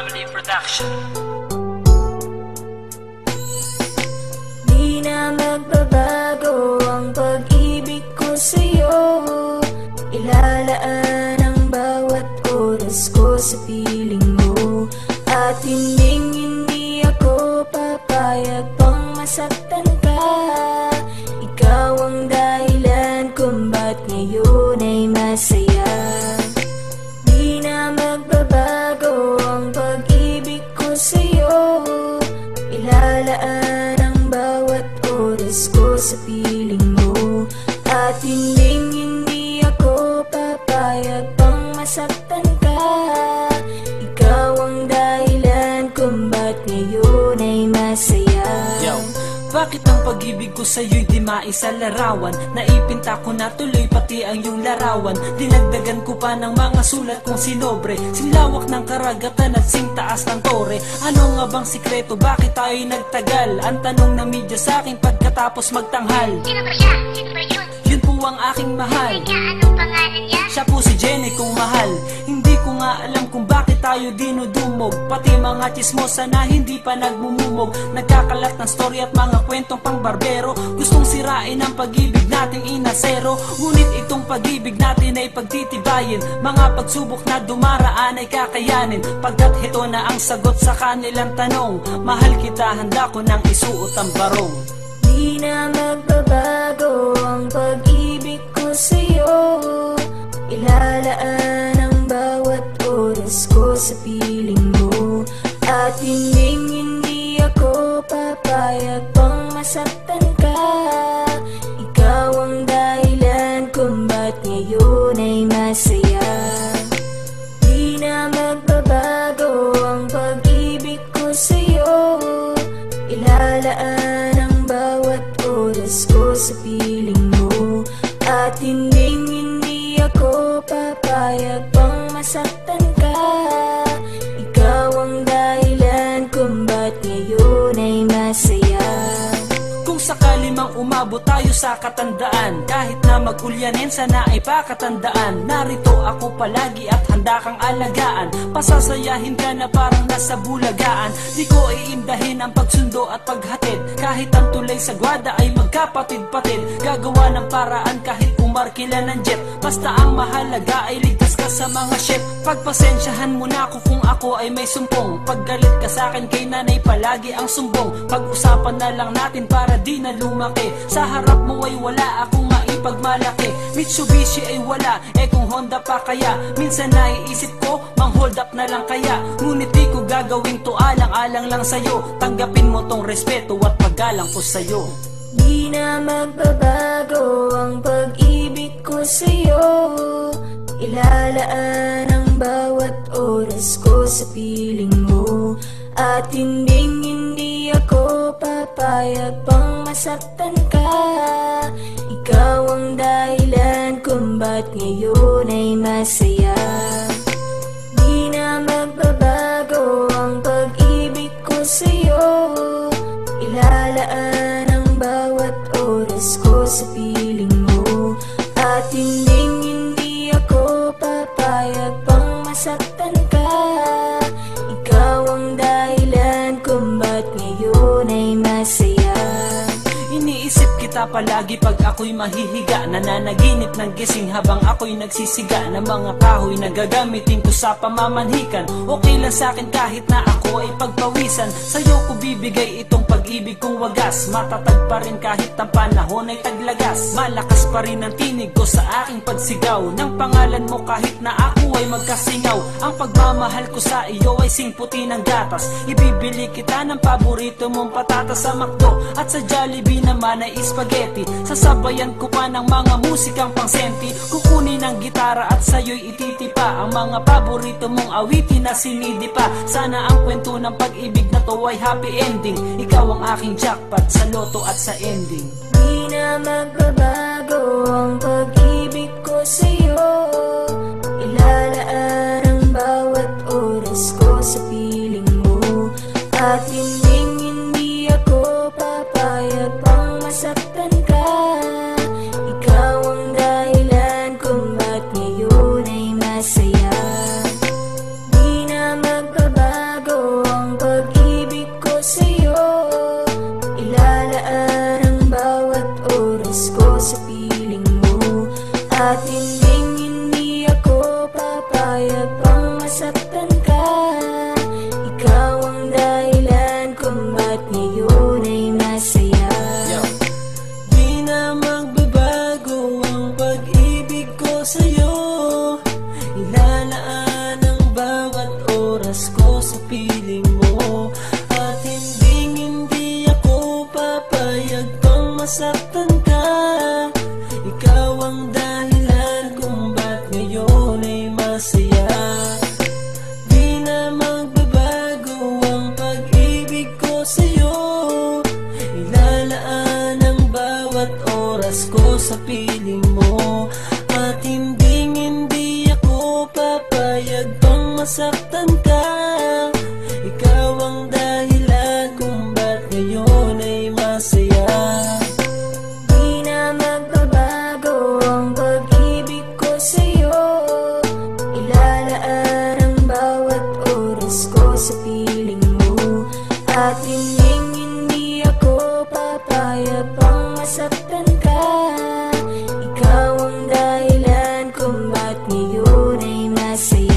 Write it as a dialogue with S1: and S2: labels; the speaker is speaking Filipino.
S1: Family Production.
S2: Di na magbabago ang pag-ibig ko sa'yo. Ilalaan ang bawat oras ko sa piling mo. At hinding hindi ako papayag pang masaktan ka Ilalaan ang bawat oras ko sa piling
S1: bakit ang pag-ibig ko sa'yo'y di maisalarawan? Naipinta ko na tuloy pati ang iyong larawan Dinagdagan ko pa ng mga sulat kong sinobre Sinlawak ng karagatan at singtaas ng tore Ano nga bang sikreto? Bakit tayo'y nagtagal? Ang tanong ng media sa akin pagkatapos magtanghal
S3: Sino ba siya? Sino ba yun?
S1: Yun po ang aking mahal
S3: Teka, anong pangalan niya?
S1: Siya po si Jenny kong mahal Hindi ko nga alam kung tayo dinudumog. Pati mga chismosa na hindi pa nagmumumog. Nagkakalat ng story at mga kwentong pang barbero Gustong sirain ang pag-ibig nating inasero. Ngunit itong pag-ibig natin ay pagtitibayin. Mga pagsubok na dumaraan ay kakayanin. Pagkat ito na ang sagot sa kanilang tanong Mahal kita, handa ko nang isuot ang barong.
S2: Di na magbabago ang pag-ibig ko sa'yo sa piling mo. At hinding hindi ako papayag pang masaktan ka. Ikaw ang dahilan kung ba't ngayon ay masaya
S1: sakali mang umabot tayo sa katandaan. Kahit na magulyanin sana ay pakatandaan. Narito ako palagi at handa kang alagaan. Pasasayahin ka na parang nasa bulagaan. Di ko iindahin ang pagsundo at paghatid. Kahit ang tulay sa gwada ay magkapatid-patid. Gagawa ng paraan kahit umarkila ng jet. Basta ang mahalaga ay ligtas ka sa mga ship. Pagpasensyahan mo na ako kung ako ay may sumpong. Paggalit ka sa akin kay nanay palagi ang sumbong. Pag-usapan na lang natin para di na lumaki. Sa harap mo ay wala akong maipagmalaki. Mitsubishi ay wala, eh kung Honda pa kaya? Minsan naiisip ko, mang hold up na lang kaya? Ngunit di ko gagawin to alang-alang lang sa'yo. Tanggapin mo tong respeto at paggalang ko sa'yo.
S2: Di na magbabago ang pag-ibig ko sa'yo. Ilalaan ang bawat oras ko sa piling mo. At hinding hindi ako papayag masaktan ka. Ikaw ang dahilan kung ba't ngayon ay masaya. Di na magbabago ang pag-ibig ko sa'yo. Ilalaan ang bawat oras ko sa piling mo. At
S1: Kita palagi pag ako'y mahihiga Nananaginip ng gising habang ako'y nagsisiga Ng mga kahoy na gagamitin ko sa pamamanhikan Okay lang sa akin kahit na ako ay pagpawisan. Sa'yo ko bibigay itong pag-ibig kong wagas. Matatag pa rin kahit ang panahon ay taglagas. Malakas pa rin ang tinig ko sa aking pagsigaw. Ng pangalan mo kahit na ako ay magkasingaw. Ang pagmamahal ko sa iyo ay singputi ng gatas. Ibibili kita ng paborito mong patatas sa McDo. At sa Jollibee naman ay spaghetti. Sasabayan ko pa ng mga musikang pangsenti. Kukunin ang gitara at sa'yo'y ititipa. Ang mga paborito mong awitin na sinidi pa Sana ang kwento ng pag-ibig na to ay happy ending. Ikaw ang aking jackpot sa loto at sa ending.
S2: Di na magbabago ang pag-ibig ko sa'yo At hinding hindi ako papayag pang masaktan ka? Ikaw ang dahilan kung ba't ngayon ay masaya. Di na magbabago
S4: ang pag-ibig ko sa'yo. Ilalaan ang bawat oras ko sa piling mo. At hinding hindi ako papayag pang masaktan nasaktan ka. Ikaw ang dahilan kung ba't ngayon ay masaya.
S5: Di na magbabago ang pag-ibig ko sa'yo. Ilalaan ang bawat oras ko sa piling mo. At ining hindi ako papaya pang masaktan ka. Ikaw ang dahilan kung ba't ngayon ay masaya.